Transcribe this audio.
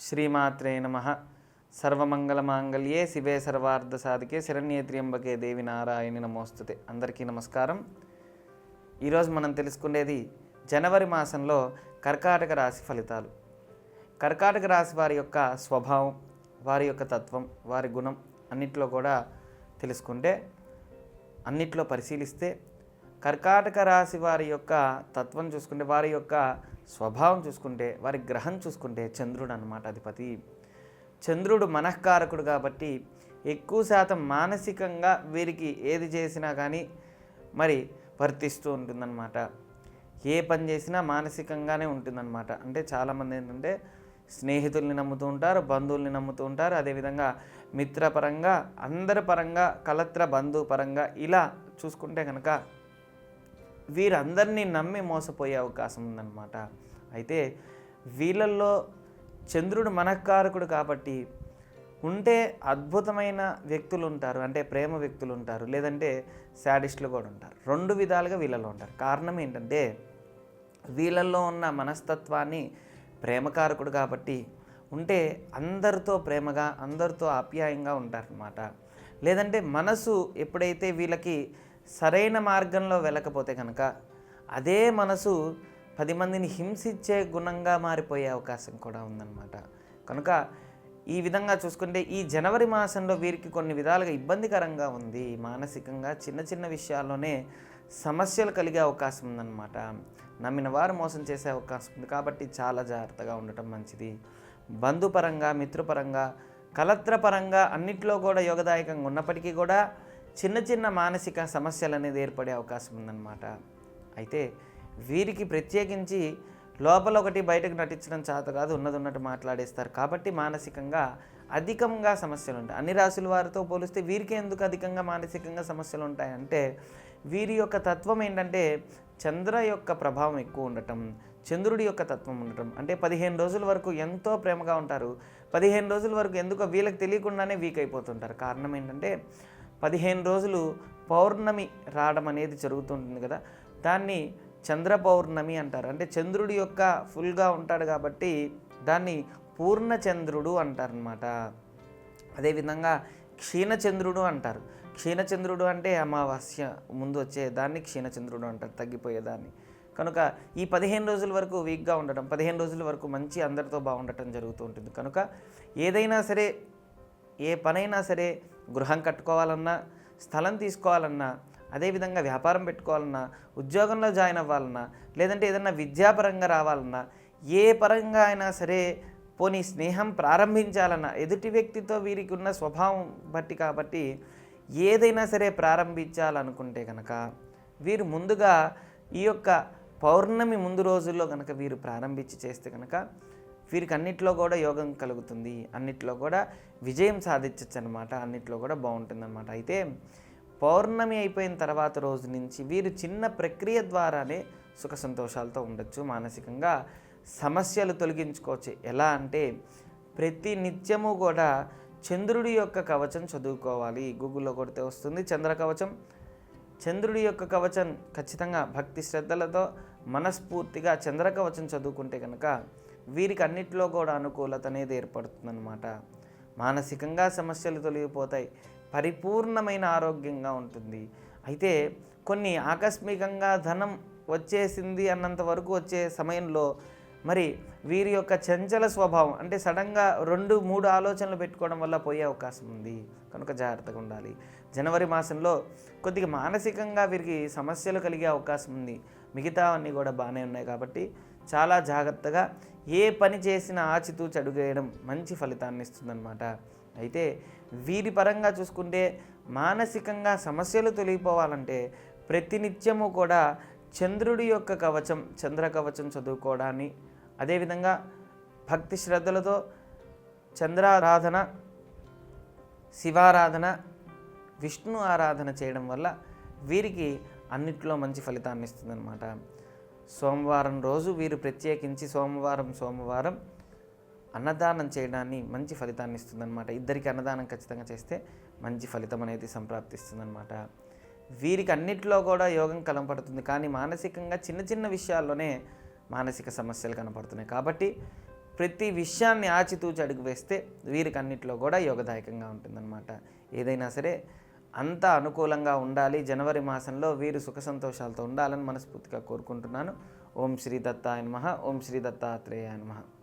శ్రీమాత్రే నమ. సర్వమంగళమాంగళ్యే శివే సర్వార్థ సాధికే శరణ్యేత్ర్యంబకే దేవి నారాయణి నమోస్తుతే. అందరికీ నమస్కారం. ఈరోజు మనం తెలుసుకునేది జనవరి మాసంలో కర్కాటక రాశి ఫలితాలు. కర్కాటక రాశి వారి యొక్క స్వభావం వారి యొక్క తత్వం వారి గుణం అన్నిట్లో కూడా తెలుసుకుంటే అన్నిట్లో పరిశీలిస్తే కర్కాటక రాశి వారి యొక్క తత్వం చూసుకుంటే వారి యొక్క స్వభావం చూసుకుంటే వారి గ్రహం చూసుకుంటే చంద్రుడు అనమాట అధిపతి. చంద్రుడు మనఃకారకుడు కాబట్టి ఎక్కువ శాతం మానసికంగా వీరికి ఏది చేసినా కానీ మరి వర్తిస్తూ ఉంటుందన్నమాట. ఏ పని చేసినా మానసికంగానే ఉంటుందన్నమాట. అంటే చాలామంది ఏంటంటే స్నేహితుల్ని నమ్ముతూ ఉంటారు బంధువుల్ని నమ్ముతూ ఉంటారు. అదేవిధంగా మిత్రపరంగా అందరి పరంగా కలత్ర బంధువు పరంగా ఇలా చూసుకుంటే కనుక వీరందరినీ నమ్మి మోసపోయే అవకాశం ఉందన్నమాట. అయితే వీళ్ళల్లో చంద్రుడు మనకారకుడు కాబట్టి ఉంటే అద్భుతమైన వ్యక్తులు ఉంటారు అంటే ప్రేమ వ్యక్తులు ఉంటారు లేదంటే శాడిస్టులు కూడా ఉంటారు. రెండు విధాలుగా వీళ్ళలో ఉంటారు. కారణం ఏంటంటే వీళ్ళల్లో ఉన్న మనస్తత్వాన్ని ప్రేమకారకుడు కాబట్టి ఉంటే అందరితో ప్రేమగా అందరితో ఆప్యాయంగా ఉంటారనమాట లేదంటే మనసు ఎప్పుడైతే వీళ్ళకి సరైన మార్గంలో వెళ్ళకపోతే కనుక అదే మనసు పది మందిని హింసించే గుణంగా మారిపోయే అవకాశం కూడా ఉందన్నమాట. కనుక ఈ విధంగా చూసుకుంటే ఈ జనవరి మాసంలో వీరికి కొన్ని విధాలుగా ఇబ్బందికరంగా ఉంది. మానసికంగా చిన్న చిన్న విషయాల్లోనే సమస్యలు కలిగే అవకాశం ఉందన్నమాట. నమ్మిన వారు మోసం చేసే అవకాశం ఉంది కాబట్టి చాలా జాగ్రత్తగా ఉండటం మంచిది. బంధుపరంగా మిత్రపరంగా కలత్రపరంగా అన్నిట్లో కూడా యోగదాయకంగా ఉన్నప్పటికీ కూడా చిన్న చిన్న మానసిక సమస్యలు అనేది ఏర్పడే అవకాశం ఉందన్నమాట. అయితే వీరికి ప్రత్యేకించి లోపల ఒకటి బయటకు నటించడం చేత కాదు ఉన్నది ఉన్నట్టు మాట్లాడేస్తారు. కాబట్టి మానసికంగా అధికంగా సమస్యలు ఉంటాయి. అన్ని రాశుల వారితో పోలిస్తే వీరికి ఎందుకు అధికంగా మానసికంగా సమస్యలు ఉంటాయంటే వీరి యొక్క తత్వం ఏంటంటే చంద్ర యొక్క ప్రభావం ఎక్కువ ఉండటం చంద్రుడి యొక్క తత్వం ఉండటం. అంటే పదిహేను రోజుల వరకు ఎంతో ప్రేమగా ఉంటారు. పదిహేను రోజుల వరకు ఎందుకో వీళ్ళకి తెలియకుండానే వీక్ అయిపోతుంటారు. కారణం ఏంటంటే పదిహేను రోజులు పౌర్ణమి రావడం అనేది జరుగుతుంటుంది కదా. దాన్ని చంద్ర పౌర్ణమి అంటారు. అంటే చంద్రుడి యొక్క ఫుల్గా ఉంటాడు కాబట్టి దాన్ని పూర్ణచంద్రుడు అంటారనమాట అదేవిధంగా క్షీణచంద్రుడు అంటారు. క్షీణచంద్రుడు అంటే అమావాస్య ముందు వచ్చే దాన్ని క్షీణచంద్రుడు అంటారు తగ్గిపోయేదాన్ని. కనుక ఈ పదిహేను రోజుల వరకు వీక్గా ఉండటం పదిహేను రోజుల వరకు మంచి అందరితో బాగుండటం జరుగుతూ ఉంటుంది. కనుక ఏదైనా సరే ఏ పనైనా సరే గృహం కట్టుకోవాలన్నా స్థలం తీసుకోవాలన్నా అదేవిధంగా వ్యాపారం పెట్టుకోవాలన్నా ఉద్యోగంలో జాయిన్ అవ్వాలన్నా లేదంటే ఏదైనా విద్యాపరంగా రావాలన్నా ఏ పరంగా అయినా సరే పోనీ స్నేహం ప్రారంభించాలన్నా ఎదుటి వ్యక్తితో వీరికి ఉన్న స్వభావం బట్టి కాబట్టి ఏదైనా సరే ప్రారంభించాలనుకుంటే కనుక వీరు ముందుగా ఈ యొక్క పౌర్ణమి ముందు రోజుల్లో కనుక వీరు ప్రారంభించి చేస్తే కనుక వీరికి అన్నిట్లో కూడా యోగం కలుగుతుంది. అన్నిట్లో కూడా విజయం సాధించవచ్చు అనమాట అన్నిట్లో కూడా బాగుంటుంది అనమాట అయితే పౌర్ణమి అయిపోయిన తర్వాత రోజు నుంచి వీరు చిన్న ప్రక్రియ ద్వారానే సుఖ సంతోషాలతో ఉండొచ్చు. మానసికంగా సమస్యలు తొలగించుకోవచ్చు. ఎలా అంటే ప్రతి నిత్యము కూడా చంద్రుడి యొక్క కవచం చదువుకోవాలి. గూగుల్లో కొడితే వస్తుంది చంద్ర కవచం. చంద్రుడి యొక్క కవచం ఖచ్చితంగా భక్తి శ్రద్ధలతో మనస్ఫూర్తిగా చంద్ర కవచం చదువుకుంటే కనుక వీరికి అన్నిట్లో కూడా అనుకూలత అనేది ఏర్పడుతుందన్నమాట. మానసికంగా సమస్యలు తొలగిపోతాయి. పరిపూర్ణమైన ఆరోగ్యంగా ఉంటుంది. అయితే కొన్ని ఆకస్మికంగా ధనం వచ్చేసింది అన్నంత వరకు వచ్చే సమయంలో మరి వీరి యొక్క చంచల స్వభావం అంటే సడన్గా రెండు మూడు ఆలోచనలు పెట్టుకోవడం వల్ల పోయే అవకాశం ఉంది. కనుక జాగ్రత్తగా ఉండాలి. జనవరి మాసంలో కొద్దిగా మానసికంగా వీరికి సమస్యలు కలిగే అవకాశం ఉంది. మిగతా అన్నీ కూడా బాగానే ఉన్నాయి కాబట్టి చాలా జాగ్రత్తగా ఏ పని చేసినా ఆచితూచి అడుగేయడం మంచి ఫలితాన్ని ఇస్తుందన్నమాట. అయితే వీరి పరంగా చూసుకుంటే మానసికంగా సమస్యలు తొలగిపోవాలంటే ప్రతినిత్యము కూడా చంద్రుడి యొక్క కవచం చంద్ర కవచం చదువుకోవడాన్ని అదేవిధంగా భక్తి శ్రద్ధలతో చంద్రారాధన శివారాధన విష్ణు ఆరాధన చేయడం వల్ల వీరికి అన్నిట్లో మంచి ఫలితాన్ని ఇస్తుందన్నమాట. సోమవారం రోజు వీరు ప్రత్యేకించి సోమవారం సోమవారం అన్నదానం చేయడాన్ని మంచి ఫలితాన్ని ఇస్తుందన్నమాట. ఇద్దరికి అన్నదానం ఖచ్చితంగా చేస్తే మంచి ఫలితం అనేది సంప్రాప్తిస్తుందన్నమాట. వీరికి అన్నిట్లో కూడా యోగం కనపడుతుంది కానీ మానసికంగా చిన్న చిన్న విషయాల్లోనే మానసిక సమస్యలు కనపడుతున్నాయి కాబట్టి ప్రతి విషయాన్ని ఆచితూచి అడుగు వేస్తే వీరికి అన్నిట్లో కూడా యోగదాయకంగా ఉంటుందన్నమాట. ఏదైనా సరే అంతా అనుకూలంగా ఉండాలి. జనవరి మాసంలో వీరు సుఖ సంతోషాలతో ఉండాలని మనస్ఫూర్తిగా కోరుకుంటున్నాను. ఓం శ్రీ దత్తాయ ఓం శ్రీ దత్తాత్రేయ నమః.